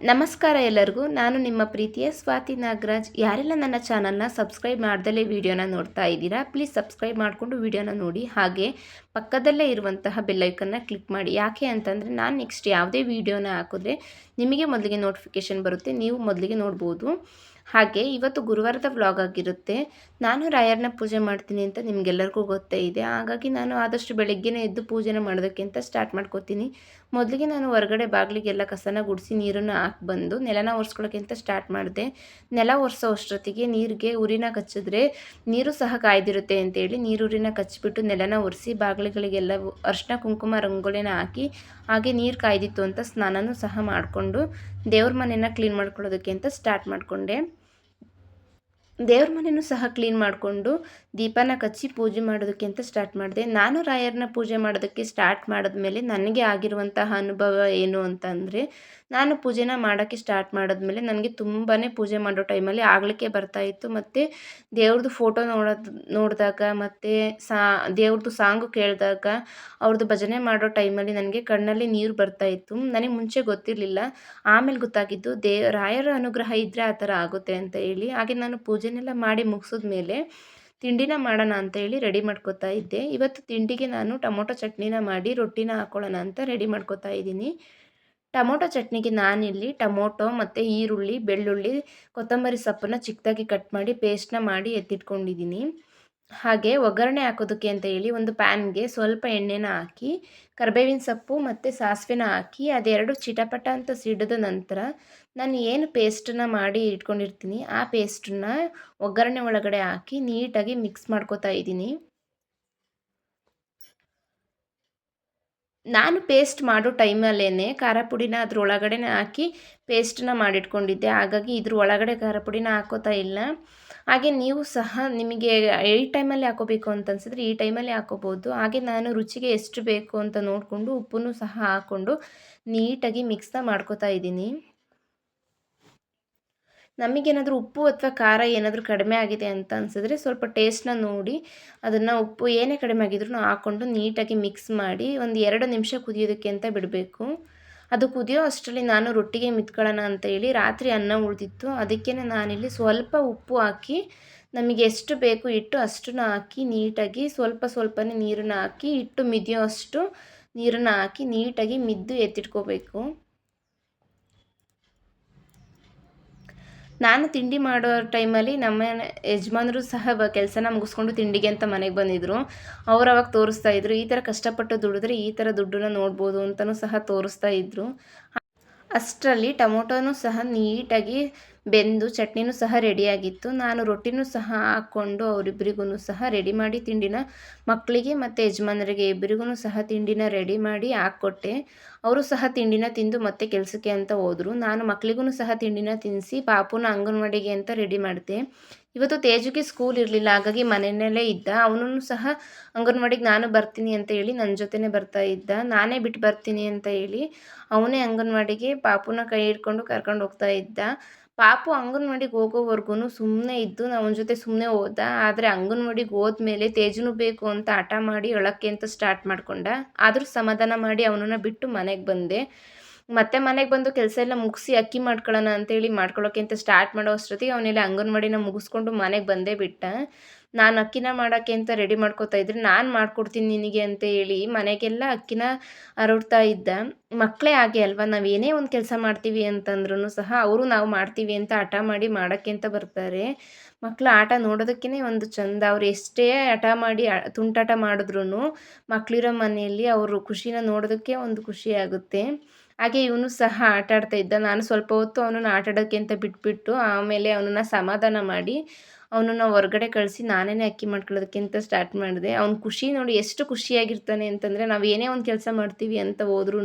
ನಮಸ್ಕಾರ ಎಲ್ಲರಿಗೂ. ನಾನು ನಿಮ್ಮ ಪ್ರೀತಿಯ ಸ್ವಾತಿ ನಾಗರಾಜ್. ಯಾರೆಲ್ಲ ನನ್ನ ಚಾನಲ್ನ ಸಬ್ಸ್ಕ್ರೈಬ್ ಮಾಡ್ದಲೇ ವಿಡಿಯೋನ ನೋಡ್ತಾ ಇದ್ದೀರಾ, ಪ್ಲೀಸ್ ಸಬ್ಸ್ಕ್ರೈಬ್ ಮಾಡಿಕೊಂಡು ವಿಡಿಯೋನ ನೋಡಿ. ಹಾಗೆ ಪಕ್ಕದಲ್ಲೇ ಇರುವಂತಹ ಬೆಲ್ಲೈಕನ್ನ ಕ್ಲಿಕ್ ಮಾಡಿ. ಯಾಕೆ ಅಂತಂದರೆ, ನಾನು ನೆಕ್ಸ್ಟ್ ಯಾವುದೇ ವಿಡಿಯೋನ ಹಾಕಿದ್ರೆ ನಿಮಗೆ ಮೊದಲಿಗೆ ನೋಟಿಫಿಕೇಷನ್ ಬರುತ್ತೆ, ನೀವು ಮೊದಲಿಗೆ ನೋಡ್ಬೋದು. ಹಾಗೆ ಇವತ್ತು ಗುರುವಾರದ ವ್ಲಾಗ್ ಆಗಿರುತ್ತೆ. ನಾನು ರಾಯರನ್ನ ಪೂಜೆ ಮಾಡ್ತೀನಿ ಅಂತ ನಿಮಗೆಲ್ಲರಿಗೂ ಗೊತ್ತೇ ಇದೆ. ಹಾಗಾಗಿ ನಾನು ಆದಷ್ಟು ಬೆಳಗ್ಗೆನೇ ಎದ್ದು ಪೂಜೆನ ಮಾಡೋದಕ್ಕೆ ಅಂತ ಸ್ಟಾರ್ಟ್ ಮಾಡ್ಕೋತೀನಿ. ಮೊದಲಿಗೆ ನಾನು ಹೊರಗಡೆ ಬಾಗಿಲಿಗೆಲ್ಲ ಕಸನ ಗುಡಿಸಿ ನೀರನ್ನು ಹಾಕಿ ಬಂದು ನೆಲನ ಒರೆಸ್ಕೊಳ್ಳೋಕೆ ಅಂತ ಸ್ಟಾರ್ಟ್ ಮಾಡಿದೆ. ನೆಲ ಒರೆಸೋ ಅಷ್ಟೊತ್ತಿಗೆ ನೀರಿಗೆ ಉರಿನ ಕಚ್ಚಿದ್ರೆ ನೀರು ಸಹ ಕಾಯ್ದಿರುತ್ತೆ ಅಂತೇಳಿ ನೀರೂರಿನ ಕಚ್ಚಿಬಿಟ್ಟು ನೆಲನ ಒರೆಸಿ ಬಾಗಿಲುಗಳಿಗೆಲ್ಲ ಅರ್ಶಿನ ಕುಂಕುಮ, ರಂಗೋಲಿನ ಹಾಕಿ ಹಾಗೆ ನೀರು ಕಾಯ್ದಿತ್ತು ಅಂತ ಸ್ನಾನನೂ ಸಹ ಮಾಡಿಕೊಂಡು ದೇವ್ರ ಮನೆಯನ್ನು ಕ್ಲೀನ್ ಮಾಡ್ಕೊಳ್ಳೋದಕ್ಕೆ ಅಂತ ಸ್ಟಾರ್ಟ್ ಮಾಡಿಕೊಂಡೆ. ದೇವ್ರ ಮನೆಯೂ ಸಹ ಕ್ಲೀನ್ ಮಾಡಿಕೊಂಡು ದೀಪನ ಕಚ್ಚಿ ಪೂಜೆ ಮಾಡೋದಕ್ಕೆ ಅಂತ ಸ್ಟಾರ್ಟ್ ಮಾಡಿದೆ. ನಾನು ರಾಯರನ್ನ ಪೂಜೆ ಮಾಡೋದಕ್ಕೆ ಸ್ಟಾರ್ಟ್ ಮಾಡಿದ್ಮೇಲೆ ನನಗೆ ಆಗಿರುವಂತಹ ಅನುಭವ ಏನು ಅಂತಂದರೆ ನಾನು ಪೂಜೆನ ಮಾಡೋಕ್ಕೆ ಸ್ಟಾರ್ಟ್ ಮಾಡಿದ್ಮೇಲೆ ನನಗೆ ತುಂಬಾ ಪೂಜೆ ಮಾಡೋ ಟೈಮಲ್ಲಿ ಆಗಲಿಕ್ಕೆ ಬರ್ತಾಯಿತ್ತು ಮತ್ತು ದೇವ್ರದ್ದು ಫೋಟೋ ನೋಡೋದು, ನೋಡಿದಾಗ ಮತ್ತು ಸಾ ದೇವ್ರದ್ದು ಸಾಂಗು ಕೇಳಿದಾಗ ಅವ್ರದ್ದು ಭಜನೆ ಮಾಡೋ ಟೈಮಲ್ಲಿ ನನಗೆ ಕಣ್ಣಲ್ಲಿ ನೀರು ಬರ್ತಾಯಿತ್ತು ನನಗೆ ಮುಂಚೆ ಗೊತ್ತಿರಲಿಲ್ಲ. ಆಮೇಲೆ ಗೊತ್ತಾಗಿದ್ದು ದೇ, ರಾಯರ ಅನುಗ್ರಹ ಇದ್ದರೆ ಆ ಥರ ಆಗುತ್ತೆ ಅಂತ ಹೇಳಿ. ಹಾಗೆ ನಾನು ಪೂಜೆನೆಲ್ಲ ಮಾಡಿ ಮುಗಿಸಿದ್ಮೇಲೆ ತಿಂಡಿನ ಮಾಡೋಣ ಅಂತ ಹೇಳಿ ರೆಡಿ ಮಾಡ್ಕೋತಾ ಇದ್ದೆ. ಇವತ್ತು ತಿಂಡಿಗೆ ನಾನು ಟೊಮೊಟೊ ಚಟ್ನಿನ ಮಾಡಿ ರೊಟ್ಟಿನ ಹಾಕೊಳ್ಳೋಣ ಅಂತ ರೆಡಿ ಮಾಡ್ಕೋತಾ ಇದ್ದೀನಿ. ಟೊಮೊಟೊ ಚಟ್ನಿಗೆ ನಾನಿಲ್ಲಿ ಟೊಮೊಟೊ ಮತ್ತು ಈರುಳ್ಳಿ, ಬೆಳ್ಳುಳ್ಳಿ, ಕೊತ್ತಂಬರಿ ಸೊಪ್ಪನ್ನು ಚಿಕ್ಕದಾಗಿ ಕಟ್ ಮಾಡಿ ಪೇಸ್ಟ್ನ ಮಾಡಿ ಎತ್ತಿಟ್ಕೊಂಡಿದ್ದೀನಿ ಹಾಗೆ ಒಗ್ಗರಣೆ ಹಾಕೋದಕ್ಕೆ ಅಂತ ಹೇಳಿ ಒಂದು ಪ್ಯಾನ್ಗೆ ಸ್ವಲ್ಪ ಎಣ್ಣೆನ ಹಾಕಿ, ಕರ್ಬೇವಿನ ಸೊಪ್ಪು ಮತ್ತು ಸಾಸಿವೆನ ಹಾಕಿ ಅದೆರಡು ಚಿಟಪಟ ಅಂತ ಸಿಡಿದ ನಂತರ ನಾನು ಏನು ಪೇಸ್ಟನ್ನು ಮಾಡಿ ಇಟ್ಕೊಂಡಿರ್ತೀನಿ ಆ ಪೇಸ್ಟನ್ನ ಒಗ್ಗರಣೆ ಒಳಗಡೆ ಹಾಕಿ ನೀಟಾಗಿ ಮಿಕ್ಸ್ ಮಾಡ್ಕೋತಾ ಇದ್ದೀನಿ ನಾನು ಪೇಸ್ಟ್ ಮಾಡೋ ಟೈಮಲ್ಲೇ ಖಾರ ಪುಡಿನ ಅದ್ರ ಒಳಗಡೆ ಹಾಕಿ ಪೇಸ್ಟನ್ನ ಮಾಡಿಟ್ಕೊಂಡಿದ್ದೆ. ಹಾಗಾಗಿ ಇದ್ರ ಒಳಗಡೆ ಖಾರ ಪುಡಿನ ಹಾಕೋತಾ ಇಲ್ಲ. ಹಾಗೆ ನೀವು ಸಹ ನಿಮಗೆ ಈ ಟೈಮಲ್ಲಿ ಹಾಕೋಬೇಕು ಅಂತ ಅನ್ಸಿದ್ರೆ ಈ ಟೈಮಲ್ಲಿ ಹಾಕೋಬೋದು. ಹಾಗೆ ನಾನು ರುಚಿಗೆ ಎಷ್ಟು ಬೇಕು ಅಂತ ನೋಡಿಕೊಂಡು ಉಪ್ಪನ್ನು ಸಹ ಹಾಕ್ಕೊಂಡು ನೀಟಾಗಿ ಮಿಕ್ಸ್ನ ಮಾಡ್ಕೋತಾ ಇದ್ದೀನಿ. ನಮಗೇನಾದರೂ ಉಪ್ಪು ಅಥವಾ ಖಾರ ಏನಾದರೂ ಕಡಿಮೆ ಆಗಿದೆ ಅಂತ ಅನಿಸಿದ್ರೆ ಸ್ವಲ್ಪ ಟೇಸ್ಟ್ನ ನೋಡಿ ಅದನ್ನು ಉಪ್ಪು ಏನೇ ಕಡಿಮೆ ಆಗಿದ್ರೂ ಹಾಕ್ಕೊಂಡು ನೀಟಾಗಿ ಮಿಕ್ಸ್ ಮಾಡಿ ಒಂದು ಎರಡು ನಿಮಿಷ ಕುದಿಯೋದಕ್ಕೆ ಅಂತ ಬಿಡಬೇಕು. ಅದು ಕುದಿಯೋ ಅಷ್ಟರಲ್ಲಿ ನಾನು ರೊಟ್ಟಿಗೆ ಮಿತ್ಕೊಳ್ಳೋಣ ಅಂತ ಹೇಳಿ ರಾತ್ರಿ ಅನ್ನ ಉಳಿದಿತ್ತು. ಅದಕ್ಕೇ ನಾನಿಲ್ಲಿ ಸ್ವಲ್ಪ ಉಪ್ಪು ಹಾಕಿ ನಮಗೆ ಎಷ್ಟು ಬೇಕು ಇಟ್ಟು ಅಷ್ಟನ್ನು ಹಾಕಿ ನೀಟಾಗಿ ಸ್ವಲ್ಪ ಸ್ವಲ್ಪನೇ ನೀರನ್ನು ಹಾಕಿ ಇಟ್ಟು ಮಿದಿಯೋ ಅಷ್ಟು ನೀರನ್ನು ಹಾಕಿ ನೀಟಾಗಿ ಮಿದ್ದು ಎತ್ತಿಟ್ಕೋಬೇಕು. ನಾನು ತಿಂಡಿ ಮಾಡೋ ಟೈಮಲ್ಲಿ ನಮ್ಮ ಯಜಮಾನರು ಸಹ ಕೆಲಸನ ಮುಗಿಸ್ಕೊಂಡು ತಿಂಡಿಗೆ ಅಂತ ಮನೆಗೆ ಬಂದಿದ್ದರು ಅವ್ರು ಅವಾಗ ತೋರಿಸ್ತಾ ಇದ್ರು, ಈ ಥರ ಕಷ್ಟಪಟ್ಟು ದುಡಿದ್ರೆ ಈ ಥರ ದುಡ್ಡನ್ನ ನೋಡ್ಬೋದು ಅಂತಲೂ ಸಹ ತೋರಿಸ್ತಾ ಇದ್ದರು ಅಷ್ಟರಲ್ಲಿ ಟೊಮೊಟೊನೂ ಸಹ ನೀಟಾಗಿ ಬೆಂದು ಚಟ್ನಿನೂ ಸಹ ರೆಡಿಯಾಗಿತ್ತು. ನಾನು ರೊಟ್ಟಿನೂ ಸಹ ಹಾಕ್ಕೊಂಡು ಅವರಿಬ್ಬರಿಗೂ ಸಹ ರೆಡಿ ಮಾಡಿ ತಿಂಡಿನ ಮಕ್ಕಳಿಗೆ ಮತ್ತು ಯಜಮಾನರಿಗೆ ಇಬ್ಬರಿಗೂ ಸಹ ತಿಂಡಿನ ರೆಡಿ ಮಾಡಿ ಹಾಕ್ಕೊಟ್ಟೆ. ಅವರು ಸಹ ತಿಂಡಿನ ತಿಂದು ಮತ್ತೆ ಕೆಲಸಕ್ಕೆ ಅಂತ ಹೋದರು. ನಾನು ಮಕ್ಕಳಿಗೂ ಸಹ ತಿಂಡಿನ ತಿನ್ನಿಸಿ ಪಾಪುನ ಅಂಗನವಾಡಿಗೆ ಅಂತ ರೆಡಿ ಮಾಡಿದೆ. ಇವತ್ತು ತೇಜುಗೆ ಸ್ಕೂಲ್ ಇರಲಿಲ್ಲ. ಹಾಗಾಗಿ ಮನೆಯಲ್ಲೇ ಇದ್ದ. ಅವನೂ ಸಹ ಅಂಗನವಾಡಿಗೆ ನಾನು ಬರ್ತೀನಿ ಅಂತ ಹೇಳಿ ನನ್ನ ಜೊತೆನೇ ಬರ್ತಾ ಇದ್ದ. ನಾನೇ ಬಿಟ್ಟು ಬರ್ತೀನಿ ಅಂತ ಹೇಳಿ ಅವನೇ ಅಂಗನವಾಡಿಗೆ ಪಾಪುನ ಕೈ ಹಿಡ್ಕೊಂಡು ಕರ್ಕೊಂಡು ಹೋಗ್ತಾ ಇದ್ದ. ಪಾಪು ಅಂಗನವಾಡಿಗೆ ಹೋಗೋವರೆಗೂ ಸುಮ್ಮನೆ ಇದ್ದು ನಾವು ಜೊತೆ ಸುಮ್ಮನೆ ಹೋದ, ಆದರೆ ಅಂಗನವಾಡಿಗೆ ಹೋದ್ಮೇಲೆ ತೇಜನು ಬೇಕು ಅಂತ ಹಠ ಮಾಡಿ ಅಳಕ್ಕೆ ಅಂತ ಸ್ಟಾರ್ಟ್ ಮಾಡ್ಕೊಂಡ. ಆದರೂ ಸಮಾಧಾನ ಮಾಡಿ ಅವನನ್ನು ಬಿಟ್ಟು ಮನೆಗೆ ಬಂದೆ. ಮತ್ತೆ ಮನೆಗೆ ಬಂದು ಕೆಲಸ ಎಲ್ಲ ಮುಗಿಸಿ ಅಕ್ಕಿ ಮಾಡ್ಕೊಳ್ಳೋಣ ಅಂತೇಳಿ ಮಾಡ್ಕೊಳ್ಳೋಕೆ ಅಂತ ಸ್ಟಾರ್ಟ್ ಮಾಡೋ ಅಷ್ಟೊತ್ತಿಗೆ ಅವನೆಲ್ಲ ಅಂಗನವಾಡಿನ ಮುಗಿಸ್ಕೊಂಡು ಮನೆಗೆ ಬಂದೇ ಬಿಟ್ಟ. ನಾನು ಅಕ್ಕಿನ ಮಾಡೋಕ್ಕೆ ಅಂತ ರೆಡಿ ಮಾಡ್ಕೋತಾ ಇದ್ರೆ ನಾನು ಮಾಡ್ಕೊಡ್ತೀನಿ ನಿನಗೆ ಅಂತ ಹೇಳಿ ಮನೆಗೆಲ್ಲ ಅಕ್ಕಿನ ಅರಡ್ತಾ ಇದ್ದ. ಮಕ್ಕಳೇ ಹಾಗೆ ಅಲ್ವಾ? ನಾವು ಏನೇ ಒಂದು ಕೆಲಸ ಮಾಡ್ತೀವಿ ಅಂತಂದ್ರೂ ಸಹ ಅವರು ನಾವು ಮಾಡ್ತೀವಿ ಅಂತ ಹಠ ಮಾಡಿ ಮಾಡೋಕ್ಕೆ ಅಂತ ಬರ್ತಾರೆ. ಮಕ್ಕಳು ಆಟ ನೋಡೋದಕ್ಕೇ ಒಂದು ಚಂದ. ಅವ್ರು ಎಷ್ಟೇ ಹಠ ಮಾಡಿ ತುಂಟಾಟ ಮಾಡಿದ್ರು ಮಕ್ಕಳಿರೋ ಮನೆಯಲ್ಲಿ ಅವರು ಖುಷಿನ ನೋಡೋದಕ್ಕೆ ಒಂದು ಖುಷಿ ಆಗುತ್ತೆ. ಹಾಗೆ ಇವನು ಸಹ ಆಟ ಆಡ್ತಾ ಇದ್ದ. ನಾನು ಸ್ವಲ್ಪ ಹೊತ್ತು ಅವನನ್ನು ಆಟ ಆಡೋಕ್ಕೆ ಅಂತ ಬಿಟ್ಬಿಟ್ಟು ಆಮೇಲೆ ಅವನನ್ನು ಸಮಾಧಾನ ಮಾಡಿ ಅವನನ್ನು ಹೊರಗಡೆ ಕಳಿಸಿ ನಾನೇ ಅಕ್ಕಿ ಮಾಡ್ಕೊಳ್ಳೋದಕ್ಕಿಂತ ಸ್ಟಾರ್ಟ್ ಮಾಡಿದೆ. ಅವ್ನ ಖುಷಿ ನೋಡಿ ಎಷ್ಟು ಖುಷಿಯಾಗಿರ್ತಾನೆ ಅಂತಂದರೆ ನಾವು ಏನೇ ಒಂದು ಕೆಲಸ ಮಾಡ್ತೀವಿ ಅಂತ ಹೋದ್ರೂ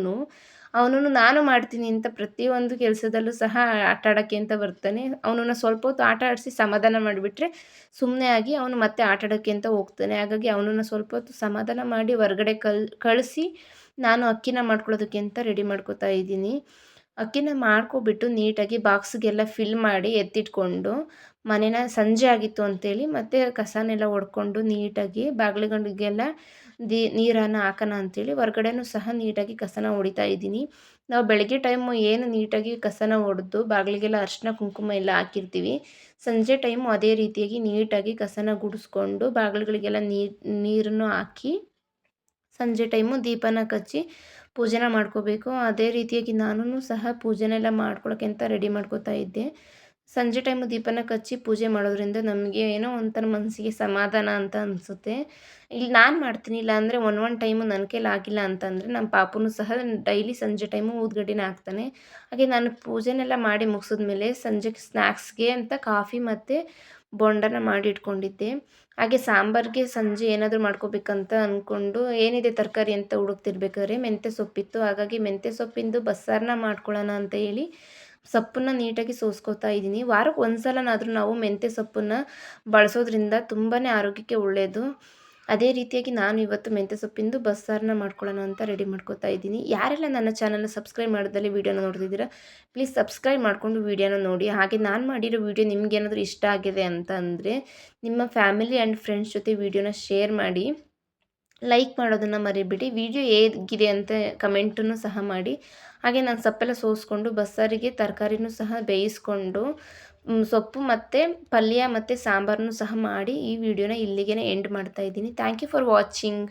ಅವನನ್ನು ನಾನು ಮಾಡ್ತೀನಿ ಅಂತ ಪ್ರತಿಯೊಂದು ಕೆಲಸದಲ್ಲೂ ಸಹ ಆಟ ಆಡೋಕ್ಕೆ ಅಂತ ಬರ್ತಾನೆ. ಅವನನ್ನು ಸ್ವಲ್ಪ ಹೊತ್ತು ಆಟ ಆಡಿಸಿ ಸಮಾಧಾನ ಮಾಡಿಬಿಟ್ರೆ ಸುಮ್ಮನೆ ಆಗಿ ಅವನು ಮತ್ತೆ ಆಟ ಆಡೋಕ್ಕೆ ಅಂತ ಹೋಗ್ತಾನೆ. ಹಾಗಾಗಿ ಅವನನ್ನು ಸ್ವಲ್ಪ ಹೊತ್ತು ಸಮಾಧಾನ ಮಾಡಿ ಹೊರಗಡೆ ಕಲ್ ಕಳಿಸಿ ನಾನು ಅಕ್ಕಿನ ಮಾಡ್ಕೊಳ್ಳೋದಕ್ಕೆ ಅಂತ ರೆಡಿ ಮಾಡ್ಕೋತಾ ಇದ್ದೀನಿ. ಅಕ್ಕಿನ ಮಾಡ್ಕೊಬಿಟ್ಟು ನೀಟಾಗಿ ಬಾಕ್ಸ್ಗೆಲ್ಲ ಫಿಲ್ ಮಾಡಿ ಎತ್ತಿಟ್ಕೊಂಡು, ಮನೇನ ಸಂಜೆ ಆಗಿತ್ತು ಅಂತೇಳಿ ಮತ್ತು ಕಸನೆಲ್ಲ ಒಡ್ಕೊಂಡು ನೀಟಾಗಿ ಬಾಗಿಲುಗಳಿಗೆಲ್ಲ ದಿ, ನೀರನ್ನು ಹಾಕೋಣ ಅಂಥೇಳಿ ಹೊರ್ಗಡೆನೂ ಸಹ ನೀಟಾಗಿ ಕಸನ ಹೊಡಿತಾ ಇದ್ದೀನಿ. ನಾವು ಬೆಳಗ್ಗೆ ಟೈಮು ಏನು ನೀಟಾಗಿ ಕಸನ ಹೊಡೆದು ಬಾಗಿಲಿಗೆಲ್ಲ ಅರಿಶಿನ ಕುಂಕುಮ ಎಲ್ಲ ಹಾಕಿರ್ತೀವಿ. ಸಂಜೆ ಟೈಮು ಅದೇ ರೀತಿಯಾಗಿ ನೀಟಾಗಿ ಕಸನ ಗುಡಿಸ್ಕೊಂಡು ಬಾಗಿಲುಗಳಿಗೆಲ್ಲ ನೀರು ನೀರನ್ನು ಹಾಕಿ ಸಂಜೆ ಟೈಮು ದೀಪನ ಕಚ್ಚಿ ಪೂಜೆನ ಮಾಡ್ಕೋಬೇಕು. ಅದೇ ರೀತಿಯಾಗಿ ನಾನು ಸಹ ಪೂಜೆನೆಲ್ಲ ಮಾಡ್ಕೊಳಕ್ಕೆ ಅಂತ ರೆಡಿ ಮಾಡ್ಕೋತಾ ಇದ್ದೆ. ಸಂಜೆ ಟೈಮು ದೀಪನ ಕಚ್ಚಿ ಪೂಜೆ ಮಾಡೋದ್ರಿಂದ ನಮಗೆ ಏನೋ ಒಂಥರ ಮನಸ್ಸಿಗೆ ಸಮಾಧಾನ ಅಂತ ಅನಿಸುತ್ತೆ. ಇಲ್ಲಿ ನಾನು ಮಾಡ್ತೀನಿ ಇಲ್ಲ ಅಂದರೆ ಒನ್ ಒನ್ ಟೈಮು ನನ್ನ ಕೈಲಿ ಆಗಿಲ್ಲ ಅಂತಂದರೆ ನಮ್ಮ ಪಾಪುನು ಸಹ ಡೈಲಿ ಸಂಜೆ ಟೈಮು ಊದ್ಗಡ್ಡಿನ ಹಾಕ್ತಾನೆ. ಹಾಗೆ ನಾನು ಪೂಜೆನೆಲ್ಲ ಮಾಡಿ ಮುಗಿಸಿದ್ಮೇಲೆ ಸಂಜೆಗೆ ಸ್ನ್ಯಾಕ್ಸ್ಗೆ ಅಂತ ಕಾಫಿ ಮತ್ತು ಬೋಂಡನ ಮಾಡಿ ಇಟ್ಕೊಂಡಿದ್ದೆ. ಹಾಗೆ ಸಾಂಬಾರಿಗೆ ಸಂಜೆ ಏನಾದರೂ ಮಾಡ್ಕೋಬೇಕಂತ ಅಂದ್ಕೊಂಡು ಏನಿದೆ ತರಕಾರಿ ಅಂತ ಹುಡುಕ್ತಿರ್ಬೇಕಾದ್ರೆ ಮೆಂತ್ಯ ಸೊಪ್ಪಿತ್ತು. ಹಾಗಾಗಿ ಮೆಂತ್ಯ ಸೊಪ್ಪಿಂದು ಬಸ್ಸಾರನ್ನ ಮಾಡ್ಕೊಳ್ಳೋಣ ಅಂತ ಹೇಳಿ ಸೊಪ್ಪನ್ನು ನೀಟಾಗಿ ಸೋಸ್ಕೋತಾ ಇದ್ದೀನಿ. ವಾರಕ್ಕೆ ಒಂದು ಸಲನಾದರೂ ನಾವು ಮೆಂತ್ಯ ಸೊಪ್ಪನ್ನು ಬಳಸೋದ್ರಿಂದ ತುಂಬಾ ಆರೋಗ್ಯಕ್ಕೆ ಒಳ್ಳೆಯದು ಅದೇ ರೀತಿಯಾಗಿ ನಾನು ಇವತ್ತು ಮೆಂತ್ಯ ಸೊಪ್ಪಿಂದು ಬಸ್ಸಾರನ್ನ ಮಾಡ್ಕೊಳ್ಳೋಣ ಅಂತ ರೆಡಿ ಮಾಡ್ಕೋತಾ ಇದ್ದೀನಿ. ಯಾರೆಲ್ಲ ನನ್ನ ಚಾನಲ್ನ ಸಬ್ಸ್ಕ್ರೈಬ್ ಮಾಡೋದಲ್ಲಿ ವೀಡಿಯೋನ ನೋಡ್ತಿದ್ದೀರಾ ಪ್ಲೀಸ್ ಸಬ್ಸ್ಕ್ರೈಬ್ ಮಾಡಿಕೊಂಡು ವೀಡಿಯೋನ ನೋಡಿ. ಹಾಗೆ ನಾನು ಮಾಡಿರೋ ವೀಡಿಯೋ ನಿಮ್ಗೇನಾದರೂ ಇಷ್ಟ ಆಗಿದೆ ಅಂತ ಅಂದರೆ ನಿಮ್ಮ ಫ್ಯಾಮಿಲಿ ಆ್ಯಂಡ್ ಫ್ರೆಂಡ್ಸ್ ಜೊತೆ ವೀಡಿಯೋನ ಶೇರ್ ಮಾಡಿ ಲೈಕ್ ಮಾಡೋದನ್ನು ಮರಿಬೇಡಿ. ವಿಡಿಯೋ ಹೇಗಿದೆ ಅಂತ ಕಮೆಂಟನ್ನು ಸಹ ಮಾಡಿ. ಹಾಗೆ ನಾನು ಸಪ್ಪೆಲ್ಲ ಸೋಸ್ಕೊಂಡು ಬಸ್ಸಾರಿಗೆ ತರಕಾರಿನೂ ಸಹ ಬೇಯಿಸ್ಕೊಂಡು ಸೊಪ್ಪು ಮತ್ತು ಪಲ್ಯ ಮತ್ತು ಸಾಂಬಾರನ್ನು ಸಹ ಮಾಡಿ ಈ ವಿಡಿಯೋನ ಇಲ್ಲಿಗೆ ಎಂಡ್ ಮಾಡ್ತಾ ಇದ್ದೀನಿ. Thank you for watching